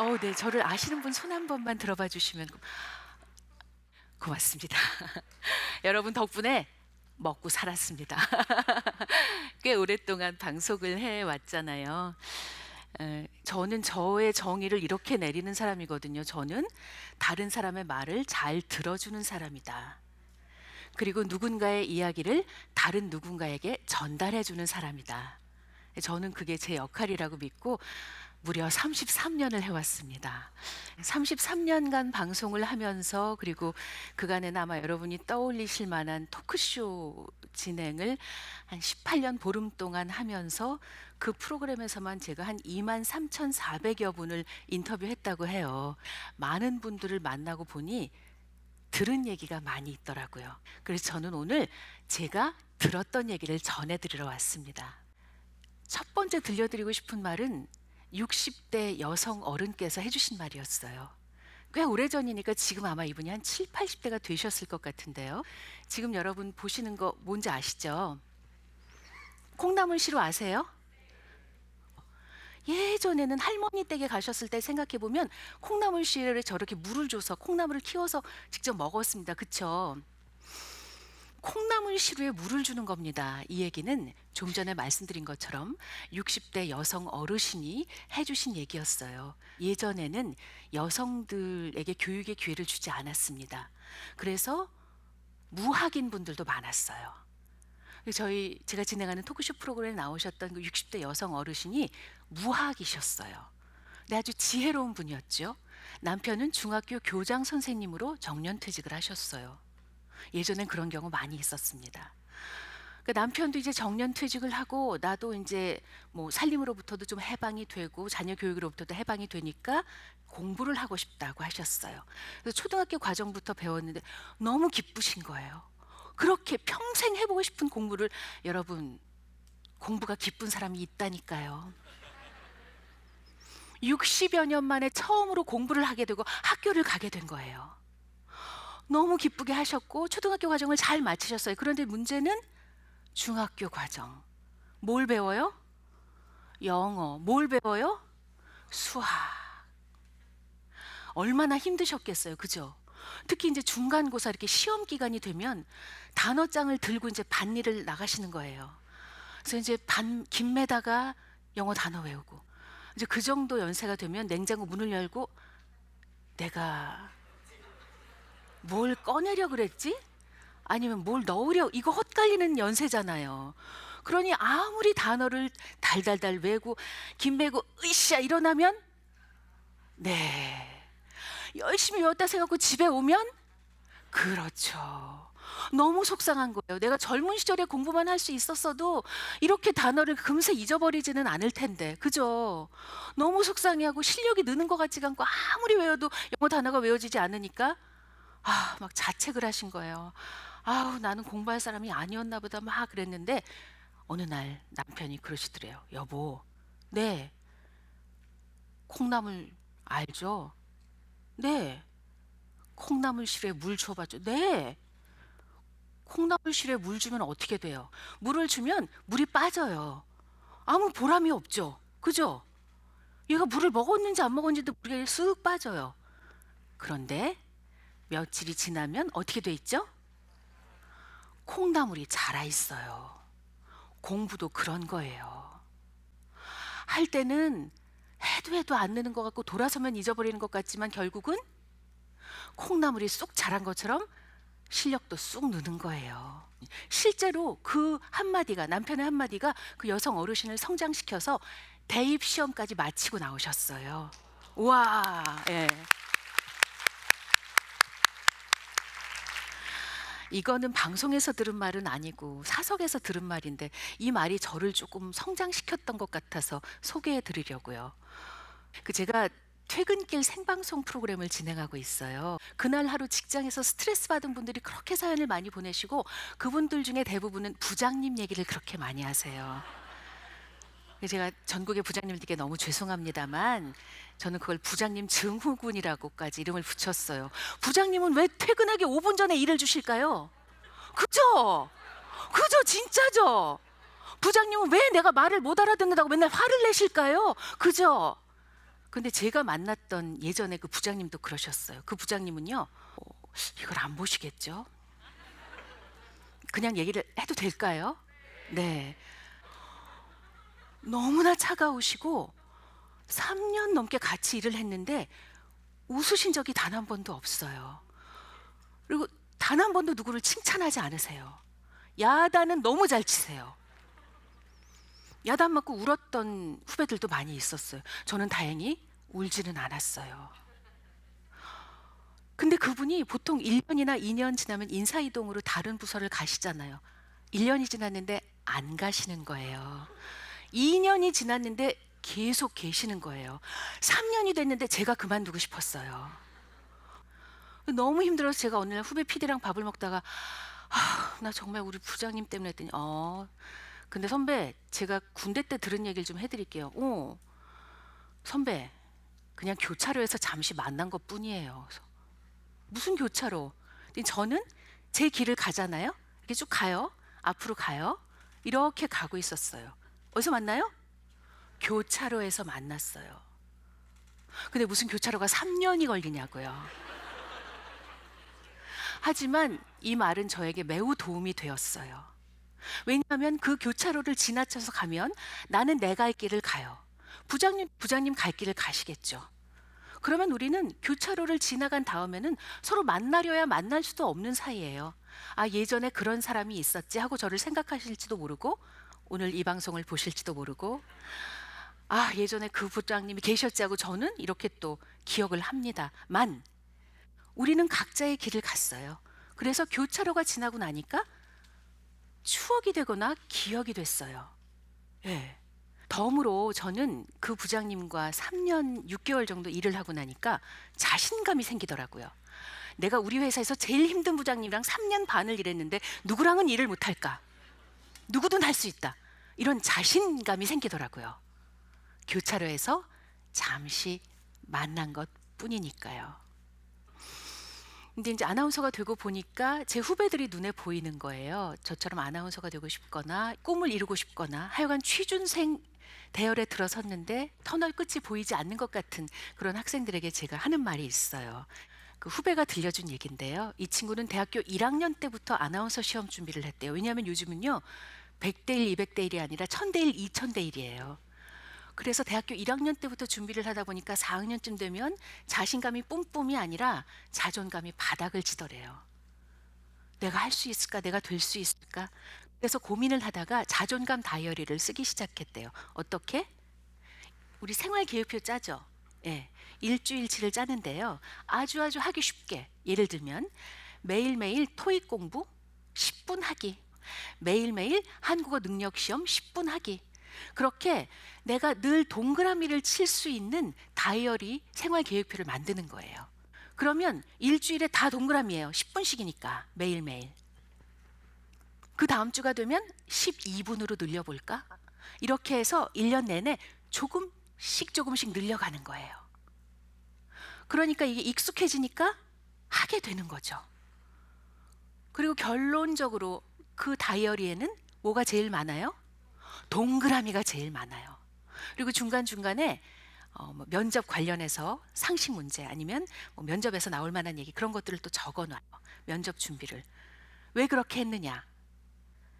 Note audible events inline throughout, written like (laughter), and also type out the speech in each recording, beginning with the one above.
어, 네, 저를 아시는 분 손 한 번만 들어봐 주시면 고- 고맙습니다. (laughs) 여러분 덕분에 먹고 살았습니다. (laughs) 꽤 오랫동안 방송을 해 왔잖아요. 에, 저는 저의 정의를 이렇게 내리는 사람이거든요. 저는 다른 사람의 말을 잘 들어주는 사람이다. 그리고 누군가의 이야기를 다른 누군가에게 전달해 주는 사람이다. 저는 그게 제 역할이라고 믿고 무려 33년을 해왔습니다. 33년간 방송을 하면서 그리고 그간에 아마 여러분이 떠올리실 만한 토크쇼 진행을 한 18년 보름 동안 하면서 그 프로그램에서만 제가 한 2만 3,400여 분을 인터뷰했다고 해요. 많은 분들을 만나고 보니 들은 얘기가 많이 있더라고요. 그래서 저는 오늘 제가 들었던 얘기를 전해드리러 왔습니다. 첫 번째 들려드리고 싶은 말은 60대 여성 어른께서 해주신 말이었어요. 꽤 오래전이니까 지금 아마 이분이 한 7, 80대가 되셨을 것 같은데요. 지금 여러분 보시는 거 뭔지 아시죠? 콩나물 시루 아세요? 예전에는 할머니 댁에 가셨을 때 생각해 보면 콩나물 씨를 저렇게 물을 줘서 콩나물을 키워서 직접 먹었습니다. 그쵸? 콩나물 시루에 물을 주는 겁니다. 이 얘기는 좀 전에 말씀드린 것처럼 60대 여성 어르신이 해주신 얘기였어요. 예전에는 여성들에게 교육의 기회를 주지 않았습니다. 그래서 무학인 분들도 많았어요. 저희 제가 진행하는 토크쇼 프로그램에 나오셨던 그 60대 여성 어르신이 무학이셨어요. 근데 아주 지혜로운 분이었죠. 남편은 중학교 교장 선생님으로 정년퇴직을 하셨어요. 예전엔 그런 경우 많이 있었습니다. 그 남편도 이제 정년 퇴직을 하고 나도 이제 뭐 살림으로부터도 좀 해방이 되고 자녀 교육으로부터도 해방이 되니까 공부를 하고 싶다고 하셨어요. 그래서 초등학교 과정부터 배웠는데 너무 기쁘신 거예요. 그렇게 평생 해보고 싶은 공부를 여러분 공부가 기쁜 사람이 있다니까요. 60여 년 만에 처음으로 공부를 하게 되고 학교를 가게 된 거예요. 너무 기쁘게 하셨고 초등학교 과정을 잘 마치셨어요. 그런데 문제는 중학교 과정. 뭘 배워요? 영어. 뭘 배워요? 수학. 얼마나 힘드셨겠어요. 그죠? 특히 이제 중간고사 이렇게 시험 기간이 되면 단어장을 들고 이제 반일을 나가시는 거예요. 그래서 이제 반 김매다가 영어 단어 외우고 이제 그 정도 연세가 되면 냉장고 문을 열고 내가 뭘 꺼내려 그랬지? 아니면 뭘 넣으려 이거 헛갈리는 연세잖아요. 그러니 아무리 단어를 달달달 외고 김매고 으쌰 일어나면 네 열심히 외웠다 생각하고 집에 오면 그렇죠. 너무 속상한 거예요. 내가 젊은 시절에 공부만 할 수 있었어도 이렇게 단어를 금세 잊어버리지는 않을 텐데, 그죠? 너무 속상해하고 실력이 느는 것 같지가 않고 아무리 외워도 영어 단어가 외워지지 않으니까 아, 막 자책을 하신 거예요. 아우, 나는 공부할 사람이 아니었나 보다 막 그랬는데 어느 날 남편이 그러시더래요. 여보, 네. 콩나물 알죠? 네. 콩나물 실에 물 줘봐줘. 네. 콩나물 실에 물 주면 어떻게 돼요? 물을 주면 물이 빠져요. 아무 보람이 없죠. 그죠? 얘가 물을 먹었는지 안 먹었는지도 모르게 쓱 빠져요. 그런데 며칠이 지나면 어떻게 돼 있죠? 콩나물이 자라 있어요. 공부도 그런 거예요. 할 때는 해도 해도 안 느는 것 같고 돌아서면 잊어버리는 것 같지만 결국은 콩나물이 쑥 자란 것처럼 실력도 쑥 느는 거예요. 실제로 그 한마디가 남편의 한마디가 그 여성 어르신을 성장시켜서 대입 시험까지 마치고 나오셨어요. 와, 예. 이거는 방송에서 들은 말은 아니고 사석에서 들은 말인데 이 말이 저를 조금 성장시켰던 것 같아서 소개해 드리려고요. 그 제가 퇴근길 생방송 프로그램을 진행하고 있어요. 그날 하루 직장에서 스트레스 받은 분들이 그렇게 사연을 많이 보내시고 그분들 중에 대부분은 부장님 얘기를 그렇게 많이 하세요. 제가 전국의 부장님들께 너무 죄송합니다만 저는 그걸 부장님 증후군이라고까지 이름을 붙였어요. 부장님은 왜 퇴근하기 5분 전에 일을 주실까요? 그죠? 그죠? 진짜죠? 부장님은 왜 내가 말을 못 알아듣는다고 맨날 화를 내실까요? 그죠? 근데 제가 만났던 예전에 그 부장님도 그러셨어요. 그 부장님은요, 어, 이걸 안 보시겠죠? 그냥 얘기를 해도 될까요? 네. 너무나 차가우시고 3년 넘게 같이 일을 했는데 웃으신 적이 단 한 번도 없어요. 그리고 단 한 번도 누구를 칭찬하지 않으세요. 야단은 너무 잘 치세요. 야단 맞고 울었던 후배들도 많이 있었어요. 저는 다행히 울지는 않았어요. 근데 그분이 보통 1년이나 2년 지나면 인사이동으로 다른 부서를 가시잖아요. 1년이 지났는데 안 가시는 거예요. 2년이 지났는데 계속 계시는 거예요. 3년이 됐는데 제가 그만두고 싶었어요. 너무 힘들어서 제가 오늘 날 후배 PD랑 밥을 먹다가 아, 나 정말 우리 부장님 때문에 했더니 어 근데 선배 제가 군대 때 들은 얘기를 좀 해드릴게요. 어 선배 그냥 교차로에서 잠시 만난 것 뿐이에요. 무슨 교차로? 저는 제 길을 가잖아요. 이렇게 쭉 가요. 앞으로 가요. 이렇게 가고 있었어요. 어디서 만나요? 교차로에서 만났어요. 근데 무슨 교차로가 3년이 걸리냐고요. 하지만 이 말은 저에게 매우 도움이 되었어요. 왜냐하면 그 교차로를 지나쳐서 가면 나는 내 갈 길을 가요. 부장님, 부장님 갈 길을 가시겠죠. 그러면 우리는 교차로를 지나간 다음에는 서로 만나려야 만날 수도 없는 사이예요. 아, 예전에 그런 사람이 있었지 하고 저를 생각하실지도 모르고 오늘 이 방송을 보실지도 모르고 아, 예전에 그 부장님이 계셨지 하고 저는 이렇게 또 기억을 합니다만 우리는 각자의 길을 갔어요. 그래서 교차로가 지나고 나니까 추억이 되거나 기억이 됐어요. 예. 덤으로 저는 그 부장님과 3년 6개월 정도 일을 하고 나니까 자신감이 생기더라고요. 내가 우리 회사에서 제일 힘든 부장님이랑 3년 반을 일했는데 누구랑은 일을 못할까? 누구든 할 수 있다. 이런 자신감이 생기더라고요. 교차로에서 잠시 만난 것 뿐이니까요. 근데 이제 아나운서가 되고 보니까 제 후배들이 눈에 보이는 거예요. 저처럼 아나운서가 되고 싶거나 꿈을 이루고 싶거나 하여간 취준생 대열에 들어섰는데 터널 끝이 보이지 않는 것 같은 그런 학생들에게 제가 하는 말이 있어요. 그 후배가 들려준 얘긴데요. 이 친구는 대학교 1학년 때부터 아나운서 시험 준비를 했대요. 왜냐하면 요즘은요. 100대 1, 200대 1이 아니라 1000대 1, 2000대 1이에요. 그래서 대학교 1학년 때부터 준비를 하다 보니까 4학년쯤 되면 자신감이 뿜뿜이 아니라 자존감이 바닥을 치더래요. 내가 할 수 있을까? 내가 될 수 있을까? 그래서 고민을 하다가 자존감 다이어리를 쓰기 시작했대요. 어떻게? 우리 생활 계획표 짜죠. 예. 일주일치를 짜는데요. 아주 아주 하기 쉽게. 예를 들면 매일매일 토익 공부 10분 하기. 매일매일 한국어 능력 시험 10분 하기. 그렇게 내가 늘 동그라미를 칠 수 있는 다이어리 생활 계획표를 만드는 거예요. 그러면 일주일에 다 동그라미예요. 10분씩이니까 매일매일. 그 다음 주가 되면 12분으로 늘려볼까? 이렇게 해서 1년 내내 조금씩 조금씩 늘려가는 거예요. 그러니까 이게 익숙해지니까 하게 되는 거죠. 그리고 결론적으로 그 다이어리에는 뭐가 제일 많아요? 동그라미가 제일 많아요. 그리고 중간중간에 어, 뭐 면접 관련해서 상식 문제 아니면 뭐 면접에서 나올 만한 얘기 그런 것들을 또 적어 놔요. 면접 준비를. 왜 그렇게 했느냐?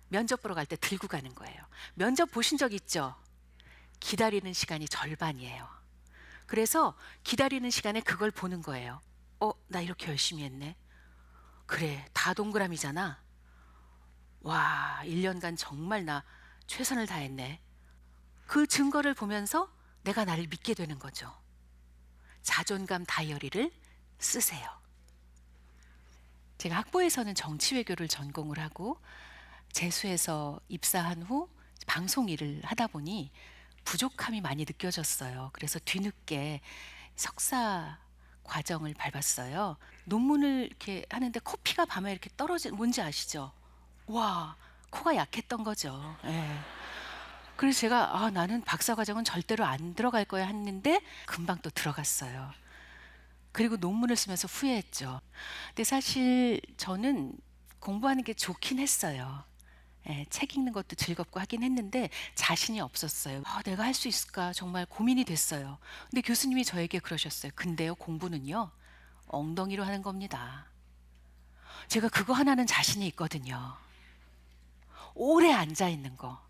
면접 보러 갈 때 들고 가는 거예요. 면접 보신 적 있죠? 기다리는 시간이 절반이에요. 그래서 기다리는 시간에 그걸 보는 거예요. 어, 나 이렇게 열심히 했네. 그래, 다 동그라미잖아. 와, 1년간 정말 나 최선을 다했네. 그 증거를 보면서 내가 나를 믿게 되는 거죠. 자존감 다이어리를 쓰세요. 제가 학부에서는 정치 외교를 전공을 하고 재수해서 입사한 후 방송 일을 하다 보니 부족함이 많이 느껴졌어요. 그래서 뒤늦게 석사 과정을 밟았어요. 논문을 이렇게 하는데 코피가 밤에 이렇게 떨어진 뭔지 아시죠? 와, 코가 약했던 거죠. 예. 그래서 제가 아, 나는 박사 과정은 절대로 안 들어갈 거야 했는데 금방 또 들어갔어요. 그리고 논문을 쓰면서 후회했죠. 근데 사실 저는 공부하는 게 좋긴 했어요. 예, 책 읽는 것도 즐겁고 하긴 했는데 자신이 없었어요. 아, 내가 할 수 있을까 정말 고민이 됐어요. 근데 교수님이 저에게 그러셨어요. 근데요, 공부는요, 엉덩이로 하는 겁니다. 제가 그거 하나는 자신이 있거든요. 오래 앉아 있는 거.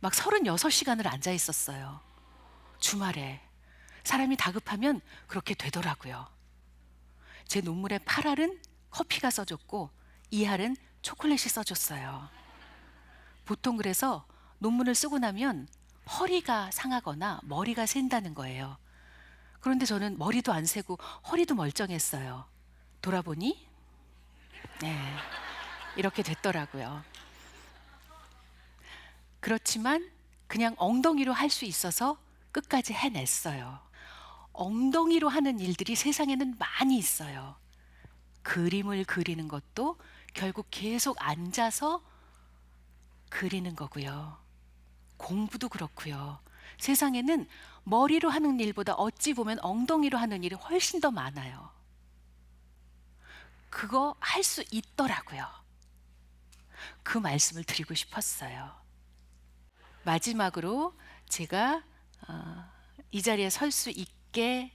막 36시간을 앉아 있었어요. 주말에. 사람이 다급하면 그렇게 되더라고요. 제 논문의 8할은 커피가 써줬고 2할은 초콜릿이 써줬어요. 보통 그래서 논문을 쓰고 나면 허리가 상하거나 머리가 샌다는 거예요. 그런데 저는 머리도 안 새고 허리도 멀쩡했어요. 돌아보니 네, 이렇게 됐더라고요. 그렇지만 그냥 엉덩이로 할 수 있어서 끝까지 해냈어요. 엉덩이로 하는 일들이 세상에는 많이 있어요. 그림을 그리는 것도 결국 계속 앉아서 그리는 거고요. 공부도 그렇고요. 세상에는 머리로 하는 일보다 어찌 보면 엉덩이로 하는 일이 훨씬 더 많아요. 그거 할 수 있더라고요. 그 말씀을 드리고 싶었어요. 마지막으로 제가 어, 이 자리에 설 수 있게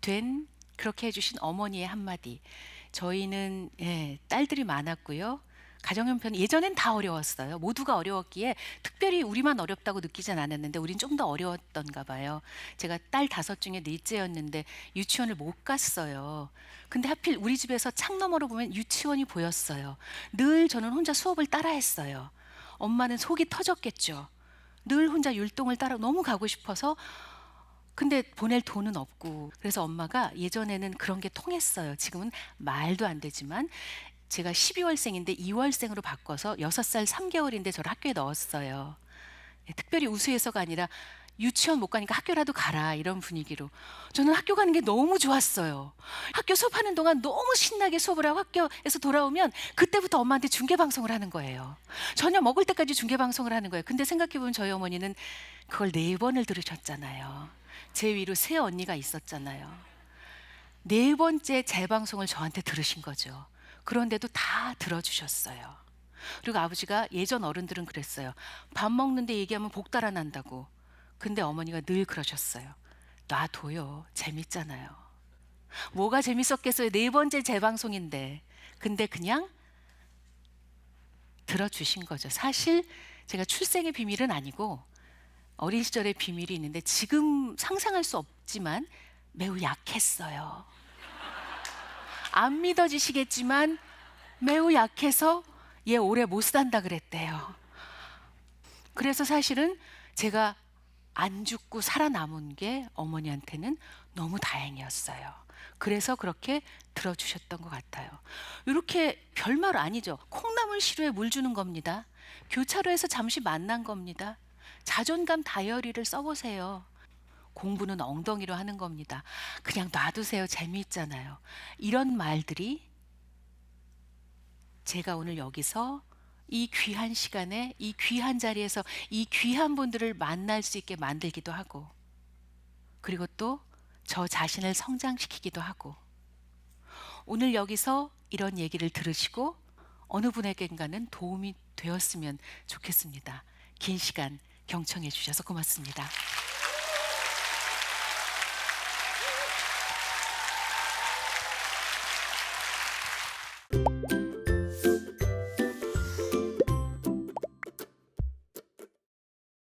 된 그렇게 해주신 어머니의 한마디. 저희는 예, 딸들이 많았고요. 가정형편 예전엔 다 어려웠어요. 모두가 어려웠기에 특별히 우리만 어렵다고 느끼진 않았는데 우린 좀 더 어려웠던가 봐요. 제가 딸 다섯 중에 넷째였는데 유치원을 못 갔어요. 근데 하필 우리 집에서 창 너머로 보면 유치원이 보였어요. 늘 저는 혼자 수업을 따라했어요. 엄마는 속이 터졌겠죠. 늘 혼자 율동을 따라 너무 가고 싶어서 근데 보낼 돈은 없고 그래서 엄마가 예전에는 그런 게 통했어요. 지금은 말도 안 되지만 제가 12월생인데 2월생으로 바꿔서 6살 3개월인데 저를 학교에 넣었어요. 예, 특별히 우수해서가 아니라 유치원 못 가니까 학교라도 가라 이런 분위기로 저는 학교 가는 게 너무 좋았어요. 학교 수업하는 동안 너무 신나게 수업을 하고 학교에서 돌아오면 그때부터 엄마한테 중계 방송을 하는 거예요. 저녁 먹을 때까지 중계 방송을 하는 거예요. 근데 생각해 보면 저희 어머니는 그걸 네 번을 들으셨잖아요. 제 위로 세 언니가 있었잖아요. 네 번째 재방송을 저한테 들으신 거죠. 그런데도 다 들어주셨어요. 그리고 아버지가 예전 어른들은 그랬어요. 밥 먹는데 얘기하면 복 달아난다고. 근데 어머니가 늘 그러셨어요. 놔둬요. 재밌잖아요. 뭐가 재밌었겠어요? 네 번째 재방송인데. 근데 그냥 들어주신 거죠. 사실 제가 출생의 비밀은 아니고 어린 시절의 비밀이 있는데 지금 상상할 수 없지만 매우 약했어요. 안 믿어지시겠지만 매우 약해서 얘 오래 못 산다 그랬대요. 그래서 사실은 제가 안 죽고 살아남은 게 어머니한테는 너무 다행이었어요. 그래서 그렇게 들어주셨던 것 같아요. 이렇게 별말 아니죠. 콩나물 시루에 물 주는 겁니다. 교차로에서 잠시 만난 겁니다. 자존감 다이어리를 써보세요. 공부는 엉덩이로 하는 겁니다. 그냥 놔두세요. 재미있잖아요. 이런 말들이 제가 오늘 여기서 이 귀한 시간에 이 귀한 자리에서 이 귀한 분들을 만날 수 있게 만들기도 하고 그리고 또 저 자신을 성장시키기도 하고 오늘 여기서 이런 얘기를 들으시고 어느 분에겐가는 도움이 되었으면 좋겠습니다. 긴 시간 경청해 주셔서 고맙습니다.